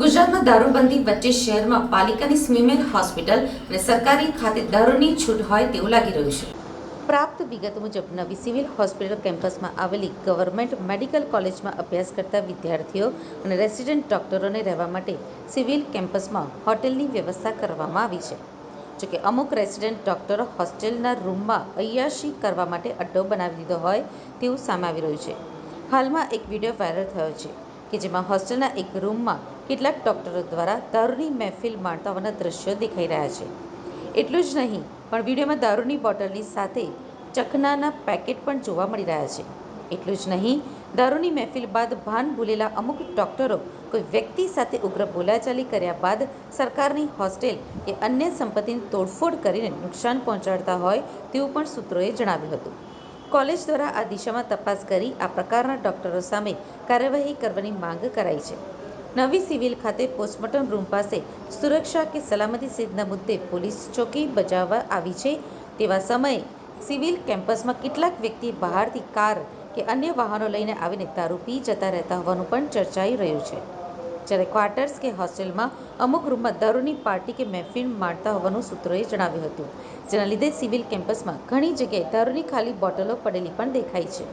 ગુજરાતમાં દારૂબંધી વચ્ચે શહેરમાં પાલિકાની સ્મીમેર હોસ્પિટલ અને સરકારી ખાતે દારૂની છૂટ હોય તેવું લાગી રહ્યું છે. પ્રાપ્ત વિગત મુજબ નવી સિવિલ હોસ્પિટલ કેમ્પસમાં આવેલી ગવર્મેન્ટ મેડિકલ કોલેજમાં અભ્યાસ કરતા વિદ્યાર્થીઓ અને રેસિડેન્ટ ડોક્ટરોને રહેવા માટે સિવિલ કેમ્પસમાં હોટેલની વ્યવસ્થા કરવામાં આવી છે. જોકે અમુક રેસિડેન્ટ ડોક્ટરો હોસ્ટેલના રૂમમાં અય્યાશી કરવા માટે અડ્ડો બનાવી દીધો હોય તેવું સામે આવી રહ્યું છે. હાલમાં એક વીડિયો વાયરલ થયો છે. કે જેમાં હોસ્ટેલના એક રૂમમાં કેટલાક ડોક્ટરો દ્વારા દારૂની મહેફિલ માણતા હોવાના દ્રશ્યો દેખાઈ રહ્યા છે. એટલું જ નહીં, પણ વિડીયોમાં દારૂની બોટલની સાથે ચખનાના પેકેટ પણ જોવા મળી રહ્યા છે. એટલું જ નહીં, દારૂની મહેફિલ બાદ ભાન ભૂલેલા અમુક ડોક્ટરો કોઈ વ્યક્તિ સાથે ઉગ્ર બોલાચાલી કર્યા બાદ સરકારની હોસ્ટેલ કે અન્ય સંપત્તિની તોડફોડ કરીને નુકસાન પહોંચાડતા હોય તેવું પણ સૂત્રોએ જણાવ્યું હતું. કોલેજ દ્વારા આ દિશામાં તપાસ કરી આ પ્રકારના ડોક્ટરો સામે કાર્યવાહી કરવાની માંગ કરાઈ છે. નવી સિવિલ ખાતે પોસ્ટમોર્ટમ રૂમ પાસે સુરક્ષા કે સલામતી સહિતના મુદ્દે પોલીસ ચોકી બજાવવા આવી છે. તેવા સમયે સિવિલ કેમ્પસમાં કેટલાક વ્યક્તિ બહારથી કાર કે અન્ય વાહનો લઈને આવીને દારૂ પી જતા રહેતા હોવાનું પણ ચર્ચાઈ રહ્યું છે. જ્યારે ક્વાર્ટર્સ કે હોસ્ટેલમાં અમુક રૂમમાં દારૂની પાર્ટી કે મહેફિલ માણતા હોવાનું સૂત્રોએ જણાવ્યું હતું, જેના લીધે સિવિલ કેમ્પસમાં ઘણી જગ્યાએ દારૂની ખાલી બોટલો પડેલી પણ દેખાઈ છે.